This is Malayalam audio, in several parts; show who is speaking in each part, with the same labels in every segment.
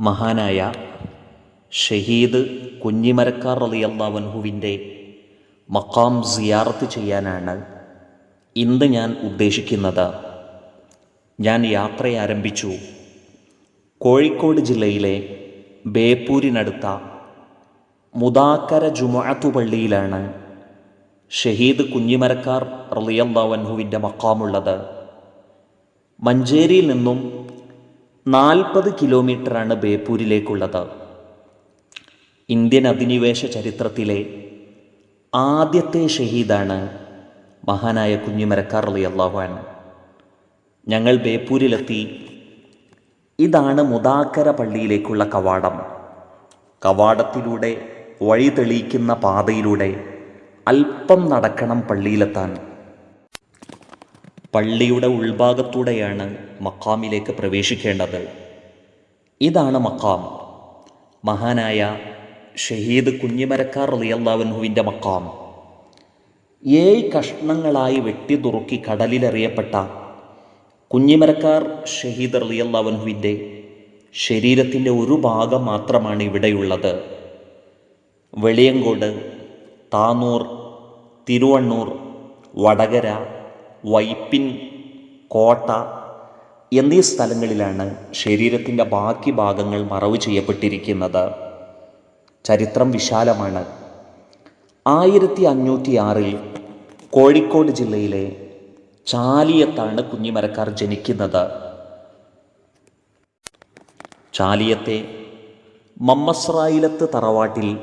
Speaker 1: മഹാനായ ഷഹീദ് കുഞ്ഞിമരക്കാർ അലി അള്ളാവൻഹുവിന്റെ മക്കാം സിയാറത്ത് ചെയ്യാനാണ് ഇന്ന് ഞാൻ ഉദ്ദേശിക്കുന്നത്. ഞാൻ യാത്ര ആരംഭിച്ചു. കോഴിക്കോട് ജില്ലയിലെ ബേപ്പൂരിനടുത്ത മുദാക്കര ജുമാത്തു പള്ളിയിലാണ് ഷഹീദ് കുഞ്ഞിമരക്കാർ റളിയല്ലാവൻഹുവിന്റെ മക്കാമുള്ളത് മഞ്ചേരിയിൽ നിന്നും നാൽപ്പത് കിലോമീറ്ററാണ് ബേപ്പൂരിലേക്കുള്ളത്. ഇന്ത്യൻ അധിനിവേശ ചരിത്രത്തിലെ ആദ്യത്തെ ഷഹീദാണ് മഹാനായ കുഞ്ഞിമരക്കാർ അലി അള്ളാഹുവാൻ ഞങ്ങൾ ബേപ്പൂരിലെത്തി. ഇതാണ് മുതാക്കര പള്ളിയിലേക്കുള്ള കവാടം. കവാടത്തിലൂടെ വഴി തെളിയിക്കുന്ന പാതയിലൂടെ അല്പം നടക്കണം പള്ളിയിലെത്താൻ. പള്ളിയുടെ ഉൾഭാഗത്തൂടെയാണ് മക്കാമിലേക്ക് പ്രവേശിക്കേണ്ടത്. ഇതാണ് മക്കാം മഹാനായ ഷഹീദ് കുഞ്ഞിമരക്കാർ റിയല്ലാവൻഹുവിന്റെ മക്കാം ഏഴ് കഷ്ണങ്ങളായി വെട്ടി തുറുക്കി കടലിലെറിയപ്പെട്ട കുഞ്ഞിമരക്കാർ ഷഹീദ് റിയല്ലാവൻഹുവിന്റെ ശരീരത്തിന്റെ ഒരു ഭാഗം മാത്രമാണ് ഇവിടെയുള്ളത്. വെളിയങ്കോട് താനൂർ തിരുവണ്ണൂർ വടകര വൈപ്പിൻ കോട്ട എന്നീ സ്ഥലങ്ങളിലാണ് ശരീരത്തിന്റെ ബാക്കി ഭാഗങ്ങൾ മറവ് ചെയ്യപ്പെട്ടിരിക്കുന്നത്. ചരിത്രം വിശാലമാണ്. ആയിരത്തി അഞ്ഞൂറ്റി ആറിൽ കോഴിക്കോട് ജില്ലയിലെ ചാലിയത്താണ് കുഞ്ഞിമരക്കാർ ജനിക്കുന്നത്. ചാലിയത്തെ മമ്മസ്രായിലത്ത് തറവാട്ടിൽ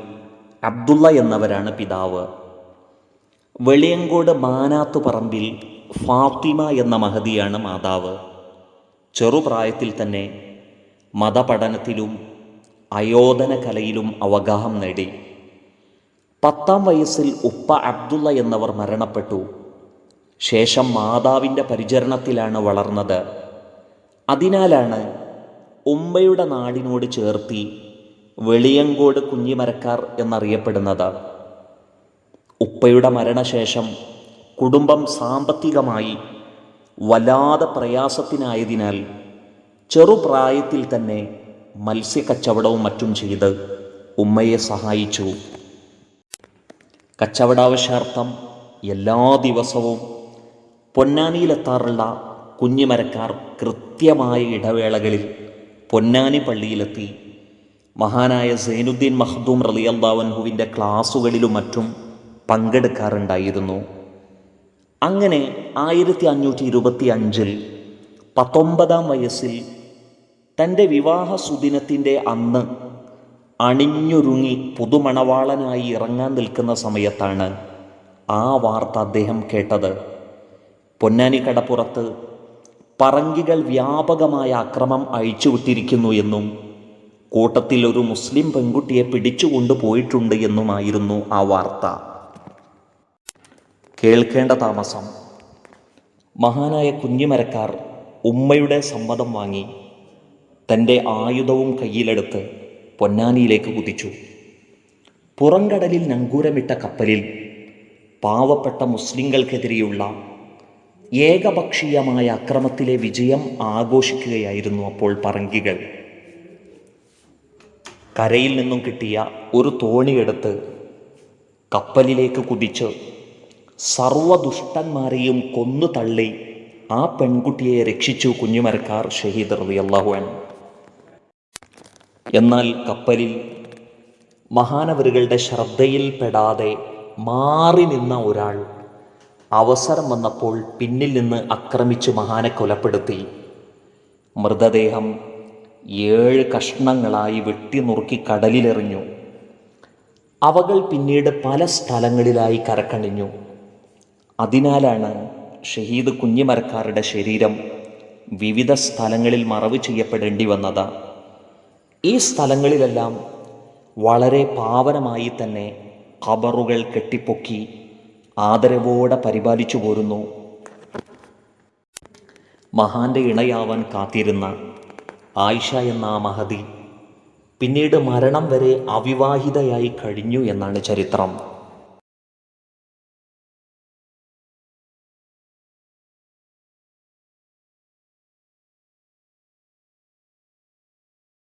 Speaker 1: അബ്ദുള്ള എന്നവരാണ് പിതാവ്. വെളിയങ്കോട് മാനാത്തു പറമ്പിൽ ഫാത്തിമ എന്ന മഹതിയാണ് മാതാവ്. ചെറുപ്രായത്തിൽ തന്നെ മതപഠനത്തിലും അയോധന കലയിലും അവഗാഹം നേടി. പത്താം വയസ്സിൽ ഉപ്പ അബ്ദുള്ള എന്നവർ മരണപ്പെട്ടു. ശേഷം മാതാവിന്റെ പരിചരണത്തിലാണ് വളർന്നത്. അതിനാലാണ് ഉമ്മയുടെ നാടിനോട് ചേർത്തി വെളിയങ്കോട് കുഞ്ഞിമരക്കാർ എന്നറിയപ്പെടുന്നത്. ഉപ്പയുടെ മരണശേഷം കുടുംബം സാമ്പത്തികമായി വല്ലാതെ പ്രയാസത്തിനായതിനാൽ ചെറുപ്രായത്തിൽ തന്നെ മത്സ്യക്കച്ചവടവും മറ്റും ചെയ്ത് ഉമ്മയെ സഹായിച്ചു. കച്ചവടാവശ്യാർത്ഥം എല്ലാ ദിവസവും പൊന്നാനിയിലെത്താറുള്ള കുഞ്ഞിമരക്കാർ കൃത്യമായ ഇടവേളകളിൽ പൊന്നാനി പള്ളിയിലെത്തി. മഹാനായ സൈനുദ്ദീൻ മഹ്ദൂം റലിയല്ലാവൻഹുവിന്റെ ക്ലാസ്സുകളിലും മറ്റും പങ്കെടുക്കാറുണ്ടായിരുന്നു. അങ്ങനെ ആയിരത്തി അഞ്ഞൂറ്റി ഇരുപത്തി അഞ്ചിൽ പത്തൊമ്പതാം വയസ്സിൽ തന്റെ വിവാഹ സുദിനത്തിന്റെ അന്ന് അണിഞ്ഞൊരുങ്ങി പുതുമണവാളനായി ഇറങ്ങാൻ നിൽക്കുന്ന സമയത്താണ് ആ വാർത്ത അദ്ദേഹം കേട്ടത്. പൊന്നാനി കടപ്പുറത്ത് പറങ്കികൾ വ്യാപകമായ അക്രമം അഴിച്ചുവിട്ടിരിക്കുന്നു എന്നും കൂട്ടത്തിൽ ഒരു മുസ്ലിം പെൺകുട്ടിയെ പിടിച്ചുകൊണ്ടുപോയിട്ടുണ്ട് എന്നുമായിരുന്നു ആ വാർത്ത. കേൾക്കേണ്ട താമസം. മഹാനായ കുഞ്ഞിമരക്കാർ ഉമ്മയുടെ സമ്മതം വാങ്ങി തന്റെ ആയുധവും കയ്യിലെടുത്ത് പൊന്നാനിയിലേക്ക് കുതിച്ചു. പുറംകടലിൽ നങ്കൂരമിട്ട കപ്പലിൽ പാവപ്പെട്ട മുസ്ലിങ്ങൾക്കെതിരെയുള്ള ഏകപക്ഷീയമായ അക്രമത്തിലെ വിജയം ആഘോഷിക്കുകയായിരുന്നു അപ്പോൾ പറങ്കികൾ. കരയിൽ നിന്നും കിട്ടിയ ഒരു തോണിയെടുത്ത് കപ്പലിലേക്ക് കുതിച്ച് സർവദുഷ്ടന്മാരെയും കൊന്നു തള്ളി. ആ പെൺകുട്ടിയെ രക്ഷിച്ചു കുഞ്ഞുമരക്കാർ ഷഹീദ് റബി അള്ളാഹു എന്നാൽ കപ്പലിൽ മഹാനവരുകളുടെ ശ്രദ്ധയിൽപ്പെടാതെ മാറി നിന്ന ഒരാൾ അവസരം വന്നപ്പോൾ പിന്നിൽ നിന്ന് ആക്രമിച്ച് മഹാനെ കൊലപ്പെടുത്തി. മൃതദേഹം ഏഴ് കഷ്ണങ്ങളായി വെട്ടി നുറുക്കി കടലിലെറിഞ്ഞു. അവകൾ പിന്നീട് പല സ്ഥലങ്ങളിലായി കരക്കണിഞ്ഞു. അതിനാലാണ് ഷഹീദ് കുഞ്ഞിമരക്കാരുടെ ശരീരം വിവിധ സ്ഥലങ്ങളിൽ മറവ് ചെയ്യപ്പെടേണ്ടി വന്നത്. ഈ സ്ഥലങ്ങളിലെല്ലാം വളരെ പാവനമായി തന്നെ ഖബറുകൾ കെട്ടിപ്പൊക്കി ആദരവോടെ പരിപാലിച്ചു പോരുന്നു. മഹാന്റെ ഇണയാവാൻ കാത്തിരുന്ന ആയിഷ എന്ന ആ മഹതി പിന്നീട് മരണം വരെ അവിവാഹിതയായി കഴിഞ്ഞു എന്നാണ് ചരിത്രം.